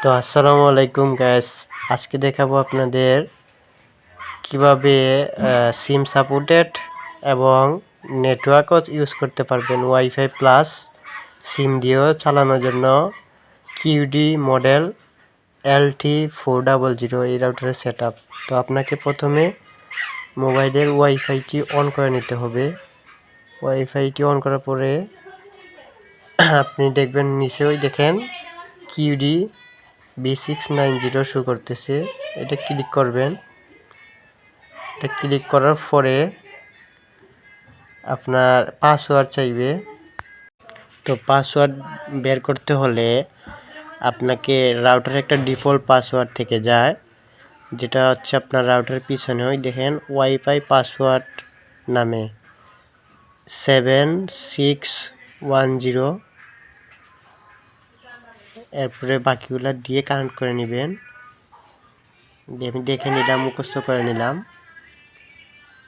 তো আসসালামু আলাইকুম গ্যাস আজকে দেখাবো আপনাদের কীভাবে সিম সাপোর্টেড এবং নেটওয়ার্কও ইউজ করতে পারবেন ওয়াইফাই প্লাস সিম দিয়েও চালানোর জন্য QD model LT four double zero এই রাউটারের সেট তো আপনাকে প্রথমে মোবাইলের ওয়াইফাইটি অন করে নিতে হবে। ওয়াইফাইটি অন করার পরে আপনি দেখবেন নিচেই দেখেন QD B six nine zero show করতেছে। এটা ক্লিক করবেন। এটা ক্লিক করার পরে আপনার পাসওয়ার্ড চাইবে। তো পাসওয়ার্ড বের করতে হলে আপনাকে রাউটার একটা ডিফল্ট পাসওয়ার্ড থেকে যায়, যেটা হচ্ছে আপনার রাউটারের পিছনে ওই দেখেন ওয়াইফাই পাসওয়ার্ড নামে। সেভেন সিক্স ওয়ান জিরো এরপরে বাকিগুলো দিয়ে কানেক্ট করে নেবেন। দিয়ে আমি দেখে নিলাম, মুখস্থ করে নিলাম।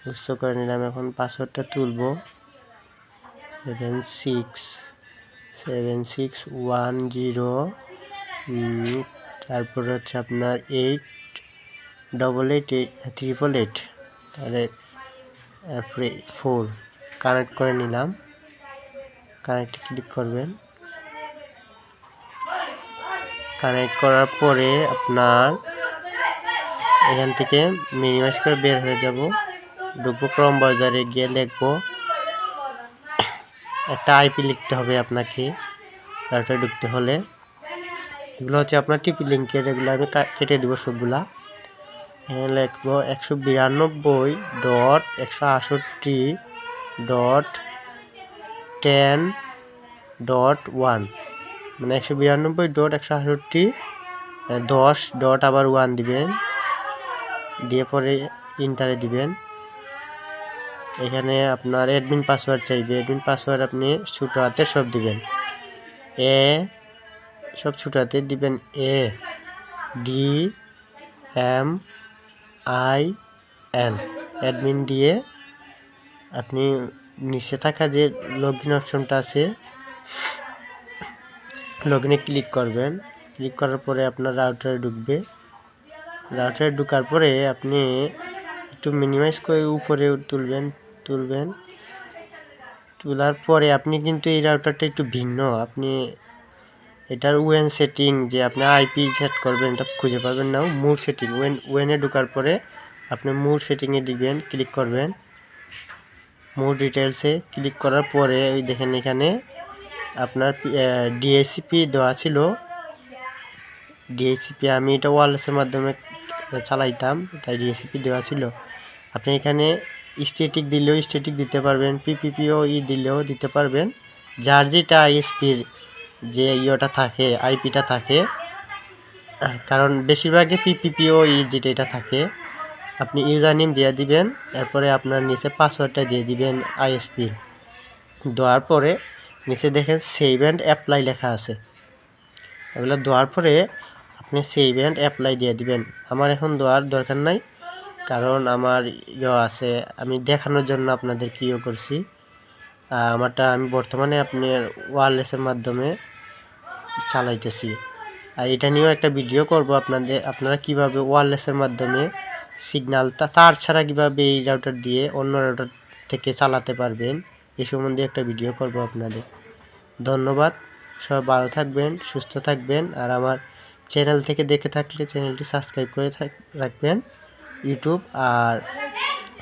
মুখস্থ করে নিলাম, এখন পাসওয়ার্ডটা তুলব। Seven six seven six one zero তারপর হচ্ছে আপনার eight double eight triple eight তাহলে তারপরে ফোর কানেক্ট করে নিলাম। কানেক্ট ক্লিক করবেন। কানেক্ট করার পরে আপনার এখান থেকে মিনিমাইজ করে বের হয়ে যাব। ঢুকবো ক্রম বাজারে গিয়ে লিখব, একটা আইপি লিখতে হবে আপনাকে, রাউটারে ঢুকতে হলে। এগুলো হচ্ছে আপনার টিপি লিঙ্কের এগুলো আমি কেটে দেবো সবগুলা। এখানে লিখব একশো বিরানব্বই ডট একশো আষট্টি ডট টেন ডট ওয়ান মানে একশো বিরানব্বই ডট একশো আষট্টি দশ ডট আবার ওয়ান দিবেন। দিয়ে পরে ইন্টারে দিবেন। এখানে আপনার অ্যাডমিন পাসওয়ার্ড চাইবে। অ্যাডমিন পাসওয়ার্ড আপনি ছোটো হাতে সব দিবেন। এ সব ছোটো হাতে দিবেন। A D M I N admin দিয়ে আপনি নিচে থাকা যে লগ ইন অপশনটা আছে লগ ইনে ক্লিক করবেন। ক্লিক করার পরে আপনার রাউটারে ঢুকবে। রাউটারে ঢুকার পরে আপনি একটু মিনিমাইজ করে উপরে তুলবেন তুলবেন। তোলার পরে আপনি কিন্তু এই রাউটারটা একটু ভিন্ন। আপনি এটার ওয়েন সেটিং যে আপনি আইপি সেট করবেন, এটা খুঁজে পাবেন না। মুর সেটিং ওয়েন ওয়েনে ঢোকার পরে আপনি মুর সেটিংয়ে দিবেন, ক্লিক করবেন। মুর ডিটেলসে ক্লিক করার পরে ওই দেখেন এখানে আপনার ডিএসিপি দেওয়া ছিল। ডিএসিপি আমি এটা ওয়ারলেসের মাধ্যমে চালাইতাম, তাই ডিএসিপি দেওয়া ছিল। আপনি এখানে স্টেটিক দিলেও স্টেটিক দিতে পারবেন পিপিপিও ই দিলেও দিতে পারবেন। যার যেটা আইএসপির যে ইয়েটা থাকে আইপিটা থাকে, কারণ বেশিরভাগই পিপিপিও ই যেটা এটা থাকে, আপনি ইউজার নেম দিয়ে দিবেন, এরপরে আপনার নিচে পাসওয়ার্ডটা দিয়ে দিবেন আইএসপির দেওয়ার পরে নিচে দেখেন সেভ অ্যান্ড অ্যাপ্লাই লেখা আছে। এগুলো দেওয়ার পরে আপনি সেভ অ্যান্ড অ্যাপ্লাই দিয়ে দিবেন। আমার এখন দেওয়ার দরকার নাই, কারণ আমার ইয়ে আছে, আমি দেখানোর জন্য আপনাদের কি ইয়ে করছি। আমারটা আমি বর্তমানে আপনার ওয়ারলেসের মাধ্যমে চালাইতেছি। আর এটা নিয়েও একটা ভিডিও করব আপনাদের, আপনারা কীভাবে ওয়ারলেসের মাধ্যমে সিগনাল তার ছাড়া কীভাবে এই রাউটার দিয়ে অন্য রাউটার থেকে চালাতে পারবেন। এই সম্বন্ধে একটা ভিডিও করব আপনাদের। ধন্যবাদ। সবাই ভালো থাকবেন, সুস্থ থাকবেন, আর আমার চ্যানেল থেকে দেখে থাকলে চ্যানেলটি সাবস্ক্রাইব করে রাখবেন। ইউটিউব আর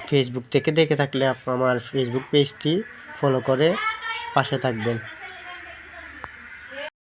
ফেসবুক থেকে দেখে থাকলে আমার ফেসবুক পেজটি ফলো করে পাশে থাকবেন।